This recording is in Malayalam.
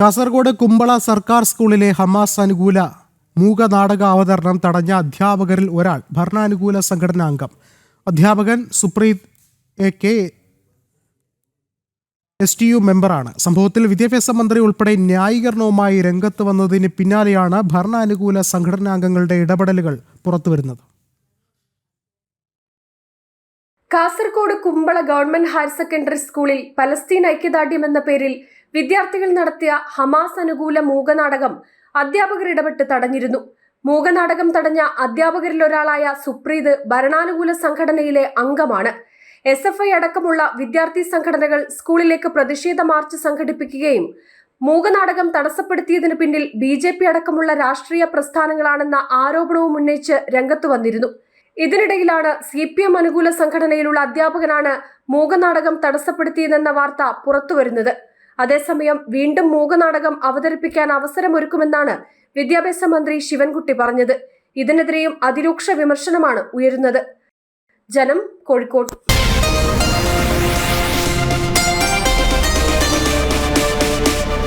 കാസർഗോഡ് കുമ്പള സർക്കാർ സ്കൂളിലെ ഹമാസ് അനുകൂല മൂക നാടക അവതരണം തടഞ്ഞ അധ്യാപകരിൽ ഒരാൾ ഭരണാനുകൂല സംഘടനാംഗം അധ്യാപകൻ Supreeth A K S T U മെമ്പറാണ്. സംഭവത്തിൽ വിദ്യാഭ്യാസ മന്ത്രി ഉൾപ്പെടെ ന്യായീകരണവുമായി രംഗത്ത് വന്നതിന് പിന്നാലെയാണ് ഭരണാനുകൂല സംഘടനാംഗങ്ങളുടെ ഇടപെടലുകൾ പുറത്തുവരുന്നത്. Kasaragod Kumbla government higher secondary സ്കൂളിൽ പലസ്തീൻ ഐക്യദാർഢ്യം എന്ന പേരിൽ വിദ്യാർത്ഥികൾ നടത്തിയ ഹമാസ് അനുകൂല മൂകനാടകം അധ്യാപകർ ഇടപെട്ട് തടഞ്ഞിരുന്നു. മൂകനാടകം തടഞ്ഞ അധ്യാപകരിൽ ഒരാളായ സുപ്രീത് ഭരണാനുകൂല സംഘടനയിലെ അംഗമാണ്. എസ് എഫ് ഐ അടക്കമുള്ള വിദ്യാർത്ഥി സംഘടനകൾ സ്കൂളിലേക്ക് പ്രതിഷേധ മാർച്ച് സംഘടിപ്പിക്കുകയും മൂകനാടകം തടസ്സപ്പെടുത്തിയതിനു പിന്നിൽ ബി ജെ പി അടക്കമുള്ള രാഷ്ട്രീയ പ്രസ്ഥാനങ്ങളാണെന്ന ആരോപണവും ഉന്നയിച്ച് രംഗത്തു വന്നിരുന്നു. ഇതിനിടയിലാണ് സി പി എം അനുകൂല സംഘടനയിലുള്ള അധ്യാപകനാണ് മൂകനാടകം തടസ്സപ്പെടുത്തിയതെന്ന വാർത്ത പുറത്തുവരുന്നത്. അതേസമയം വീണ്ടും മൂകനാടകം അവതരിപ്പിക്കാൻ അവസരമൊരുക്കുമെന്നാണ് വിദ്യാഭ്യാസ മന്ത്രി ശിവൻകുട്ടി പറഞ്ഞത്. ഇതിനെതിരെയും അതിരൂക്ഷ വിമർശനമാണ് ഉയരുന്നത്. ജനം കോഴിക്കോട്